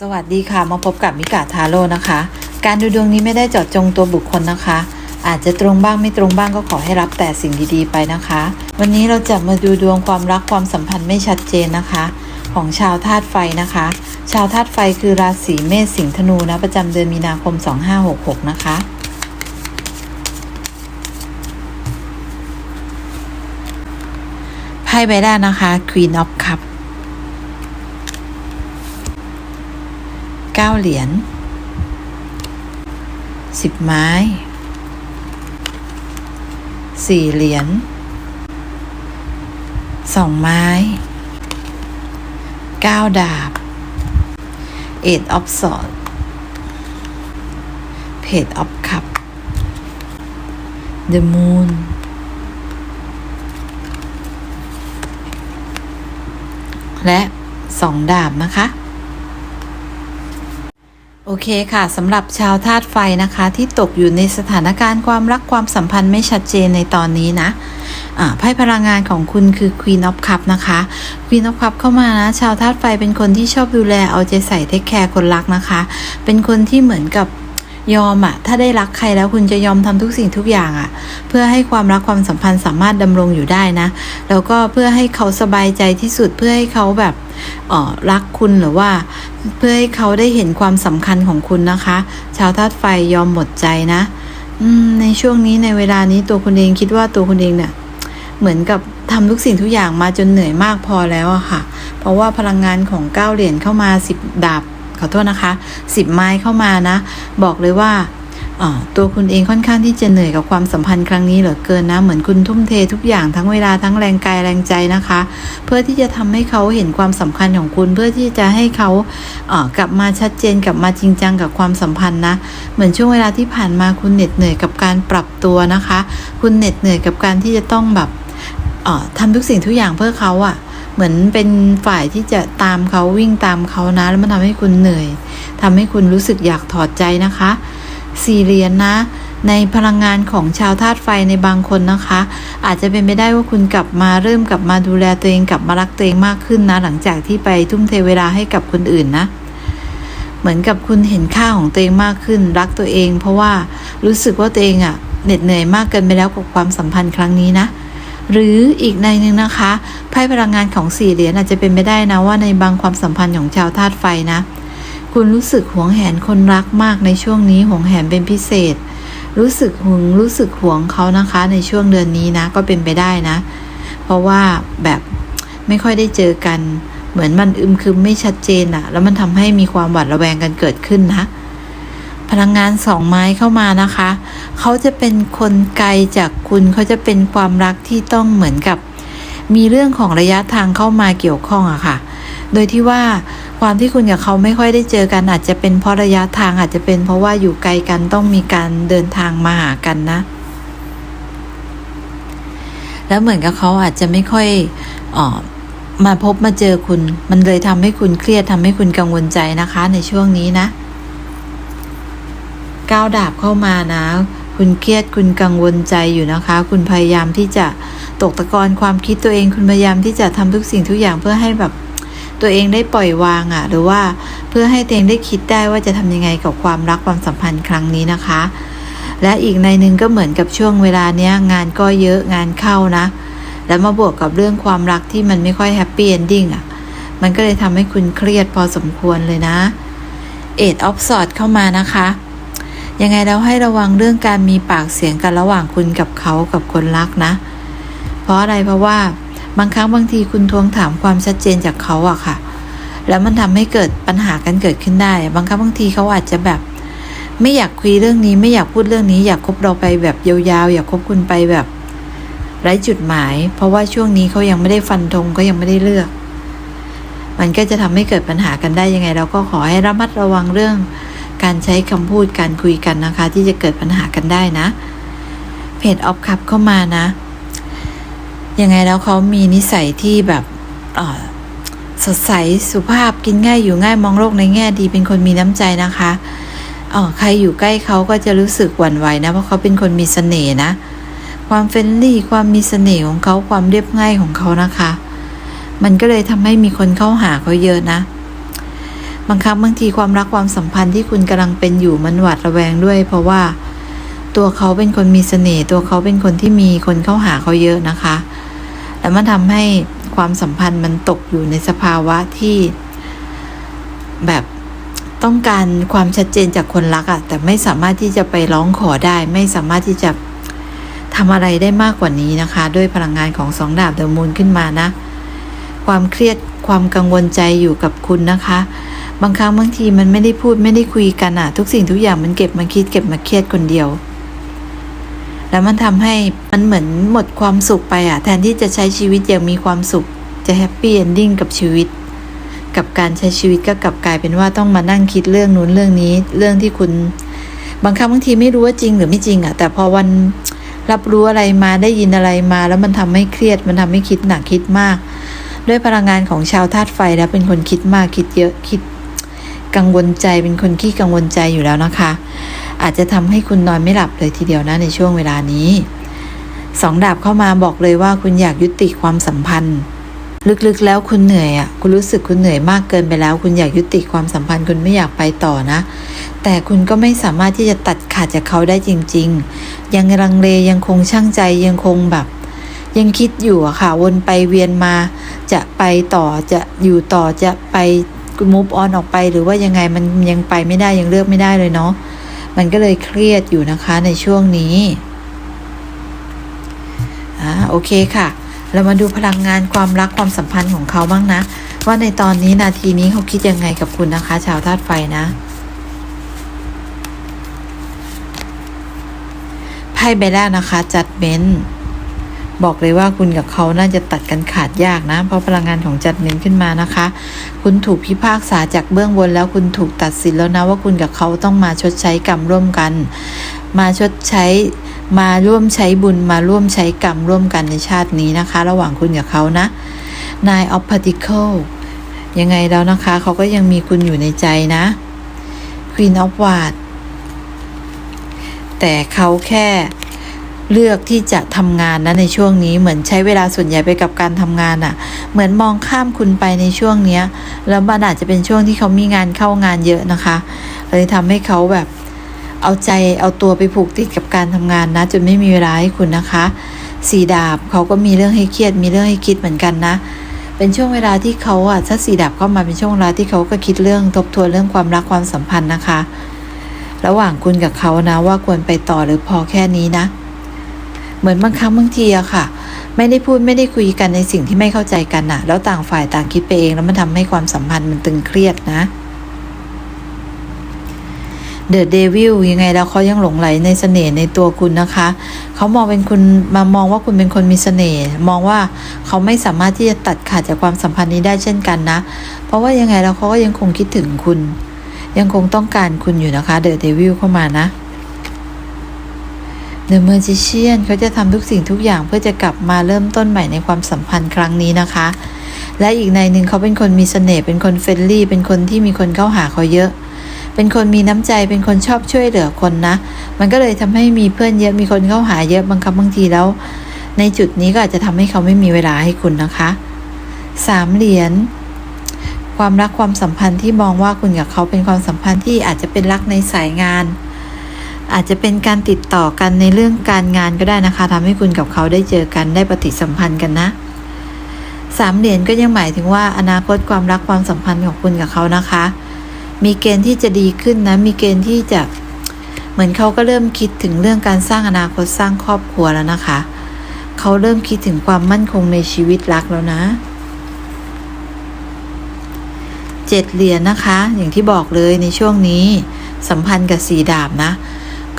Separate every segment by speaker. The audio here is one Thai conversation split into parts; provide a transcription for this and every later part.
Speaker 1: สวัสดีค่ะ มาพบกับมิกาทาโร่นะคะ การดูดวงนี้ไม่ได้เจาะจงตัวบุคคลนะคะ อาจจะตรงบ้างไม่ตรงบ้างก็ขอให้รับแต่สิ่งดีๆไปนะคะ วันนี้เราจะมาดูดวงความรักความสัมพันธ์ไม่ชัดเจนนะคะ ของชาวธาตุไฟนะคะ ชาวธาตุไฟคือราศีเมษสิงห์ธนูนะประจำเดือนมีนาคม 2566 นะคะไพ่ใบแรกนะคะ Queen of Cups 9 เหรียญ10 ไม้ 4 เหรียญ2 ไม้ 9 ดาบ 8 of Swords Page of Cup The Moon และสองดาบนะคะ โอเคค่ะสำหรับชาวธาตุไฟนะคะ ที่ตกอยู่ในสถานการณ์ความรักความสัมพันธ์ไม่ชัดเจนในตอนนี้นะไพ่พลังงานของคุณคือ Queen of Cup นะคะ Queen of Cup เข้ามานะ ชาวธาตุไฟเป็นคนที่ชอบดูแลเอาใจใส่เทคแคร์คนรักนะคะ เป็นคนที่เหมือนกับ ยอมอะถ้าได้รักใครแล้วคุณจะยอมทำทุกสิ่งทุกอย่างอะเพื่อให้ความรักความสัมพันธ์สามารถดำรงอยู่ได้นะ แล้วก็เพื่อให้เขาสบายใจที่สุดเพื่อให้เขาแบบเออรักคุณหรือว่า เพื่อให้เขาได้เห็นความสำคัญของคุณนะคะ ชาวธาตุไฟยอมหมดใจนะในช่วงนี้ในเวลานี้ตัวคุณเองคิดว่าตัวคุณเองเนี่ยเหมือนกับทำทุกสิ่งทุกอย่างมาจนเหนื่อยมากพอแล้วอะค่ะ เพราะว่าพลังงานของเก้าเหรียญเข้ามาสิบดาบ ขอโทษนะคะสิบไม้เข้ามานะ บอกเลยว่าตัวคุณเองค่อนข้างที่จะเหนื่อยกับความสัมพันธ์ครั้งนี้เหลือเกินนะ เหมือนคุณทุ่มเททุกอย่างทั้งเวลาทั้งแรงกายแรงใจนะคะ เพื่อที่จะทำให้เขาเห็นความสำคัญของคุณ เพื่อที่จะให้เขากลับมาชัดเจนกลับมาจริงจังกับความสัมพันธ์นะ เหมือนช่วงเวลาที่ผ่านมาคุณเหน็ดเหนื่อยกับการปรับตัวนะคะ คุณเหน็ดเหนื่อยกับการที่จะต้องแบบเอ่อทำทุกสิ่งทุกอย่างเพื่อเขาอะ่ะ เหมือนเป็นฝ่ายที่จะตามเขาวิ่งตามเขานะ แล้วมันทำให้คุณเหนื่อยทำให้คุณรู้สึกอยากถอดใจนะคะสี่เหรียญนะ ในพลังงานของชาวธาตุไฟในบางคนนะคะ อาจจะเป็นไปได้ว่าคุณกลับมาเริ่มกลับมาดูแลตัวเองกลับมารักตัวเองมากขึ้นนะ หลังจากที่ไปทุ่มเทเวลาให้กับคนอื่นนะเหมือนกับคุณเห็นค่าของตัวเองมากขึ้น รักตัวเอง เพราะว่ารู้สึกว่าตัวเองอะ่ะเหน็ดเหนื่อยมากเกินไปแล้วกับความสัมพันธ์ครั้งนี้นะ หรืออีกในหนึ่งนะคะไพ่พลังงานของสี่เหรียญอาจจะเป็นไปได้นะว่าในบางความสัมพันธ์ของชาวธาตุไฟนะ คุณรู้สึกหวงแหนคนรักมากในช่วงนี้หวงแหนเป็นพิเศษ รู้สึกหึงรู้สึกหวงเขานะคะ ในช่วงเดือนนี้นะ ก็เป็นไปได้นะ เพราะว่าแบบไม่ค่อยได้เจอกัน เหมือนมันอึมครึมไม่ชัดเจนอะแล้วมันทำให้มีความหวาดระแวงกันเกิดขึ้นนะ ลังงานสองไม้เข้ามานะคะ เขาจะเป็นคนไกลจากคุณเขาจะเป็นความรักที่ต้องเหมือนกับ มีเรื่องของระยะทางเข้ามาเกี่ยวข้องอะค่ะ โดยที่ว่าความที่คุณกับเขาไม่ค่อยได้เจอกันอาจจะเป็นเพราะระยะทางอาจจะเป็นเพราะว่าอยู่ไกลกันต้องมีการเดินทางมาหากันนะ แล้วเหมือนกับเขาอาจจะไม่ค่อยออมาพบมาเจอคุณ มันเลยทำให้คุณเครียดทำให้คุณกังวลใจนะคะในช่วงนี้นะ ก้าวดาบเข้ามานะ คุณเครียดคุณกังวลใจอยู่นะคะ คุณพยายามที่จะตกตะกอนความคิดตัวเองคุณพยายามที่จะทำทุกสิ่งทุกอย่างเพื่อให้แบบตัวเองได้ปล่อยวางอะ่ะ หรือว่าเพื่อให้ตัวเองได้คิดได้ว่าจะทำยังไงกับความรักความสัมพันธ์ครั้งนี้นะคะ และอีกในหนึ่งก็เหมือนกับช่วงเวลาเนี้ยงานก็เยอะงานเข้านะ แล้วมาบวกกับเรื่องความรักที่มันไม่ค่อยแฮปปี้เอนดิ้งอะมันก็เลยทำให้คุณเครียดพอสมควรเลยนะเอ็ดออฟสอดเข้ามานะคะ ยังไงเราให้ระวังเรื่องการมีปากเสียงกันระหว่างคุณกับเขากับคนรักนะ เพราะอะไรเพราะว่าบางครั้งบางทีคุณทวงถามความชัดเจนจากเขาอะค่ะ แล้วมันทำให้เกิดปัญหากันเกิดขึ้นได้ บางครั้งบางทีเขาอาจจะแบบ ไม่อยากคุยเรื่องนี้ไม่อยากพูดเรื่องนี้ อยากคบเราไปแบบยาวๆ อยากคบคุณไปแบบไร้จุดหมาย เพราะว่าช่วงนี้เขายังไม่ได้ฟันธงก็ยังไม่ได้เลือก มันก็จะทำให้เกิดปัญหากันได้ยังไง เราก็ขอให้ระมัดระวังเรื่อง การใช้คำพูดการคุยกันนะคะ ที่จะเกิดปัญหากันได้นะเพจออฟคัพเข้ามานะยังไงแล้วเขามีนิสัยที่แบบสดใสสุภาพกินง่ายอยู่ง่ายมองโลกในแง่ดีเป็นคนมีน้ำใจนะคะอ๋อใครอยู่ใกล้เขาก็จะรู้สึกหวั่นไหวนะเพราะเขาเป็นคนมีเสน่ห์นะ ความเฟรนลี่ความมีเสน่ห์ของเขาความเรียบง่ายของเขานะคะ มันก็เลยทำให้มีคนเข้าหาเขาเยอะนะ บางครั้งบางทีความรักความสัมพันธ์ที่คุณกำลังเป็นอยู่มันหวาดระแวงด้วย เพราะว่าตัวเขาเป็นคนมีเสน่ห์ตัวเขาเป็นคนที่มีคนเข้าหาเขาเยอะนะคะ แล้วมันทำให้ความสัมพันธ์มันตกอยู่ในสภาวะที่แบบต้องการความชัดเจนจากคนรักอะแต่ไม่สามารถที่จะไปร้องขอได้ ไม่สามารถที่จะทำอะไรได้มากกว่านี้นะคะ ด้วยพลังงานของสองดาบเดอะมูนขึ้นมานะ ความเครียดความกังวลใจอยู่กับคุณนะคะ บางครั้งบางทีมันไม่ได้พูดไม่ได้คุยกันอะทุกสิ่งทุกอย่างมันเก็บมาคิดเก็บมาเครียดคนเดียว แล้วมันทำให้มันเหมือนหมดความสุขไปอะแทนที่จะใช้ชีวิตอย่างมีความสุข จะแฮปปี้เอนดิ้งกับชีวิต กับการใช้ชีวิตก็กลับกลายเป็นว่าต้องมานั่งคิดเรื่องนู้นเรื่องนี้ เรื่องที่คุณ บางครั้งบางทีไม่รู้ว่าจริงหรือไม่จริงอะแต่พอวันรับรู้อะไรมาได้ยินอะไรมา แล้วมันทำให้เครียดมันทำให้คิดหนักคิดมาก ด้วยพลังงานของชาวธาตุไฟแล้วเป็นคนคิดมากคิดเยอะคิด กังวลใจเป็นคนขี้กังวลใจอยู่แล้วนะคะ อาจจะทำให้คุณนอนไม่หลับเลยทีเดียวนะในช่วงเวลานี้สองดาบเข้ามาบอกเลยว่าคุณอยากยุติความสัมพันธ์ ลึกๆแล้วคุณเหนื่อยอะคุณรู้สึกคุณเหนื่อยมากเกินไปแล้ว คุณอยากยุติความสัมพันธ์คุณไม่อยากไปต่อนะ แต่คุณก็ไม่สามารถที่จะตัดขาดจากเขาได้จริง ๆ ยังลังเลยังคงช่างใจยังคงแบบยังคิดอยู่อะค่ะวนไปเวียนมา จะไปต่อจะอยู่ต่อจะไป มูฟออนออกไปหรือว่ายังไงมันยังไปไม่ได้ยังเลือกไม่ได้เลยเนาะมันก็เลยเครียดอยู่นะคะในช่วงนี้อ่าโอเคค่ะ เรามาดูพลังงานความรักความสัมพันธ์ของเขาบ้างนะ ว่าในตอนนี้นาทีนี้เขาคิดยังไงกับคุณนะคะ ชาวธาตุไฟนะไพ่ใบแรกนะคะจัดเมน บอกเลยว่าคุณกับเขาน่าจะตัดกันขาดยากนะ เพราะพลังงานของจัดเมนขึ้นมานะคะ คุณถูกพิพากษาจากเบื้องบนแล้วคุณถูกตัดสินแล้วนะว่าคุณกับเขาต้องมาชดใช้กรรมร่วมกัน มาชดใช้มาร่วมใช้บุญมาร่วมใช้กรรมร่วมกันในชาตินี้นะคะ ระหว่างคุณกับเขานะ Nine of Pentacles ยังไงแล้วนะคะเขาก็ยังมีคุณอยู่ในใจนะ Queen of Wands แต่เขาแค่ เลือกที่จะทำงานนะในช่วงนี้เหมือนใช้เวลาส่วนใหญ่ไปกับการทำงานอะ่ะ เหมือนมองข้ามคุณไปในช่วงเนี้ยแล้วมันอาจจะเป็นช่วงที่เขามีงานเข้างานเยอะนะคะเลยทำให้เขาแบบเอาใจเอาตัวไปผูกติดกับการทำงานนะจนไม่มีเวลาให้คุณนะคะสีดาบเขาก็มีเรื่องให้เครียดมีเรื่องให้คิดเหมือนกันนะ เป็นช่วงเวลาที่เขาอะถ้าสีดาบเข้ามาเป็นช่วงเวลาที่เขาก็คิดเรื่องทบทวนเรื่องความรักความสัมพันธ์นะคะ ระหว่างคุณกับเขานะว่าควรไปต่อหรือพอแค่นี้นะ เหมือนบางครั้งบางทีอะค่ะ ไม่ได้พูดไม่ได้คุยกันในสิ่งที่ไม่เข้าใจกันอะแล้วต่างฝ่ายต่างคิดไปเองแล้วมันทำให้ความสัมพันธ์มันตึงเครียดนะเดอะเดวิลยังไงแล้วเขายังหลงไหลในเสน่ห์ในตัวคุณนะคะ เขามองเป็นคุณมามองว่าคุณเป็นคนมีเสน่ห์มองว่าเขาไม่สามารถที่จะตัดขาดจากความสัมพันธ์นี้ได้เช่นกันนะ เพราะว่ายังไงแล้วเขาก็ยังคงคิดถึงคุณ ยังคงต้องการคุณอยู่นะคะเดอะเดวิลเข้ามานะ เดอะเมอร์จิเชียนเขาจะทำทุกสิ่งทุกอย่างเพื่อจะกลับมาเริ่มต้นใหม่ในความสัมพันธ์ครั้งนี้นะคะ และอีกในหนึ่งเขาเป็นคนมีเสน่ห์เป็นคนเฟรนลี่ เป็นคนที่มีคนเข้าหาเขาเยอะ เป็นคนมีน้ำใจเป็นคนชอบช่วยเหลือคนนะ มันก็เลยทำให้มีเพื่อนเยอะมีคนเข้าหาเยอะบางครั้งบางทีแล้ว ในจุดนี้ก็อาจจะทำให้เขาไม่มีเวลาให้คุณนะคะสามเหรียญความรักความสัมพันธ์ที่มองว่าคุณกับเขาเป็นความสัมพันธ์ที่อาจจะเป็นรักในสายงาน อาจจะเป็นการติดต่อกันในเรื่องการงานก็ได้นะคะทำให้คุณกับเขาได้เจอกันได้ปฏิสัมพันธ์กันนะสามเหรียญก็ยังหมายถึงว่าอนาคตความรักความสัมพันธ์ของคุณกับเขานะคะ มีเกณฑ์ที่จะดีขึ้นนะ มีเกณฑ์ที่จะเหมือนเขาก็เริ่มคิดถึงเรื่องการสร้างอนาคตสร้างครอบครัวแล้วนะคะ เขาเริ่มคิดถึงความมั่นคงในชีวิตรักแล้วนะเจ็ดเหรียญนะคะ อย่างที่บอกเลยในช่วงนี้สัมพันธ์กับสีดาบนะ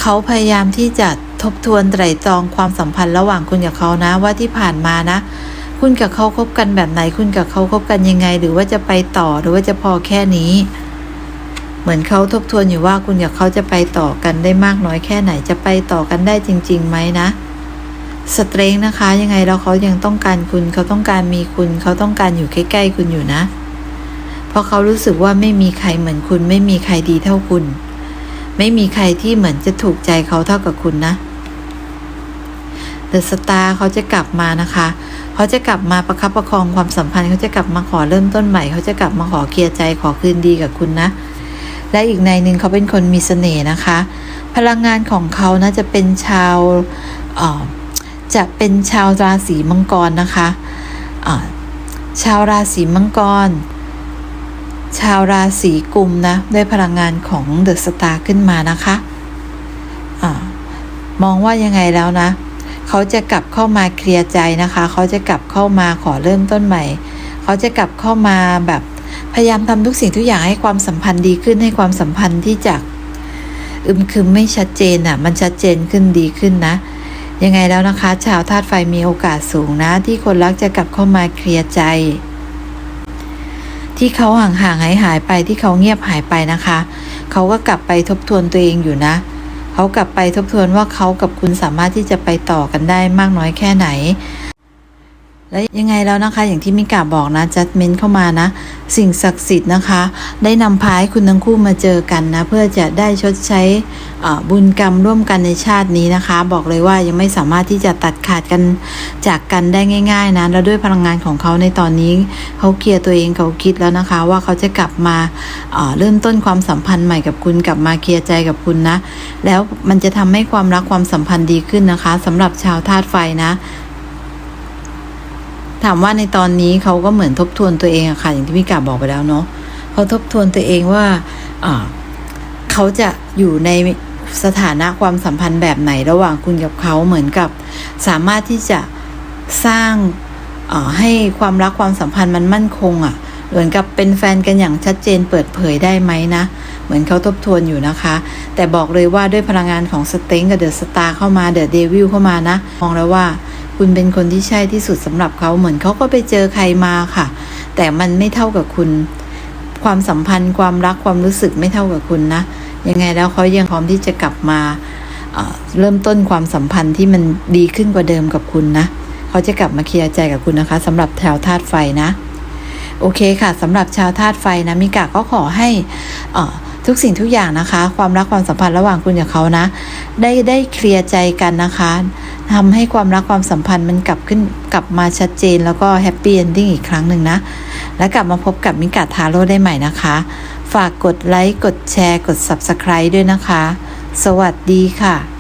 Speaker 1: เขาพยายามที่จะทบทวนไตร่ตรองความสัมพันธ์ระหว่างคุณกับเขานะว่าที่ผ่านมานะ คุณกับเขาคบกันแบบไหน คุณกับเขาคบกันยังไง หรือว่าจะไปต่อหรือว่าจะพอแค่นี้ เหมือนเขาทบทวนอยู่ว่าคุณกับเขาจะไปต่อกันได้มากน้อยแค่ไหนจะไปต่อกันได้จริงๆไหมนะสเตรงนะคะ ยังไงแล้วเขายังต้องการคุณ เขาต้องการมีคุณ เขาต้องการอยู่ใกล้ๆคุณอยู่นะ เพราะเขารู้สึกว่าไม่มีใครเหมือนคุณ ไม่มีใครดีเท่าคุณ ไม่มีใครที่เหมือนจะถูกใจเขาเท่ากับคุณนะเดอะสตาร์เขาจะกลับมานะคะ เขาจะกลับมาประคับประคองความสัมพันธ์ เขาจะกลับมาขอเริ่มต้นใหม่ เขาจะกลับมาขอเคลียร์ใจขอคืนดีกับคุณนะ และอีกในหนึ่งเขาเป็นคนมีเสน่ห์นะคะ พลังงานของเขานะจะเป็นชาวจะเป็นชาวราศีมังกรนะคะอ่าชาวราศีมังกร ชาวราศีกุมนะด้วยพลังงานของเดอะสตาร์ขึ้นมานะคะอามองว่ายังไงแล้วนะ เขาจะกลับเข้ามาเคลียร์ใจนะคะ เขาจะกลับเข้ามาขอเริ่มต้นใหม่ เขาจะกลับเข้ามาแบบพยายามทำทุกสิ่งทุกอย่างให้ความสัมพันธ์ดีขึ้นให้ความสัมพันธ์ที่จากอึมครึมไม่ชัดเจนอะ มันชัดเจนขึ้นดีขึ้นนะ ยังไงแล้วนะคะ ชาวธาตุไฟมีโอกาสสูงนะ ที่คนรักจะกลับเข้ามาเคลียร์ใจ ที่เขาห่างห่างหายหายไปที่เขาเงียบหายไปนะคะ เขาก็กลับไปทบทวนตัวเองอยู่นะ เขากลับไปทบทวนว่าเขากับคุณสามารถที่จะไปต่อกันได้มากน้อยแค่ไหน และยังไงแล้วนะคะ อย่างที่มิกาบอกนะจัดเมนเข้ามานะ สิ่งศักดิ์สิทธิ์นะคะ ได้นำพาให้คุณทั้งคู่มาเจอกันนะ เพื่อจะได้ชดใช้บุญกรรมร่วมกันในชาตินี้นะคะ บอกเลยว่ายังไม่สามารถที่จะตัดขาดกันจากกันได้ง่าย ๆนะแล้วด้วยพลังงานของเขาในตอนนี้ เขาเคลียร์ตัวเองเขาคิดแล้วนะคะ ว่าเขาจะกลับมาอ่าเริ่มต้นความสัมพันธ์ใหม่กับคุณกลับมาเคลียร์ใจกับคุณนะ แล้วมันจะทำให้ความรักความสัมพันธ์ดีขึ้นนะคะสำหรับชาวธาตุไฟนะ ถามว่าในตอนนี้เขาก็เหมือนทบทวนตัวเองอะค่ะ อย่างที่พี่กาบอกไปแล้วเนาะเขาทบทวนตัวเองว่าเขาจะอยู่ในสถานะความสัมพันธ์แบบไหนระหว่างคุณกับเขาเหมือนกับ สามารถที่จะสร้างให้ความรักความสัมพันธ์มันมั่นคงอะ่ะ เหมือนกับเป็นแฟนกันอย่างชัดเจนเปิดเผยได้ไหมนะ เหมือนเขาทบทวนอยู่นะคะ แต่บอกเลยว่าด้วยพลังงานของสเต็งกับเดอะสตาร์เข้ามาเดอะเดวิลเข้ามานะ มองแล้วว่า คุณเป็นคนที่ใช่ที่สุดสำหรับเขาเหมือนเขาก็ไปเจอใครมาค่ะ แต่มันไม่เท่ากับคุณ ความสัมพันธ์ความรักความรู้สึกไม่เท่ากับคุณนะ ยังไงแล้วเขายังพร้อมที่จะกลับมาเอ่อเริ่มต้นความสัมพันธ์ที่มันดีขึ้นกว่าเดิมกับคุณนะ เขาจะกลับมาเคลียร์ใจกับคุณนะคะสำหรับชาวธาตุไฟนะ โอเคค่ะสำหรับชาวธาตุไฟนะมิกาก็ขอให้เทุกสิ่งทุกอย่างนะคะ ความรักความสัมพันธ์ระหว่างคุณกับเขานะ ได้ได้เคลียร์ใจกันนะคะ ทำให้ความรักความสัมพันธ์มันกลับขึ้นกลับมาชัดเจน แล้วก็แฮปปี้เอนดิ้งอีกครั้งหนึ่งนะ และกลับมาพบกับมิกาทาโร่ได้ใหม่นะคะ ฝากกดไลค์กดแชร์ กด Subscribe ด้วยนะคะ สวัสดีค่ะ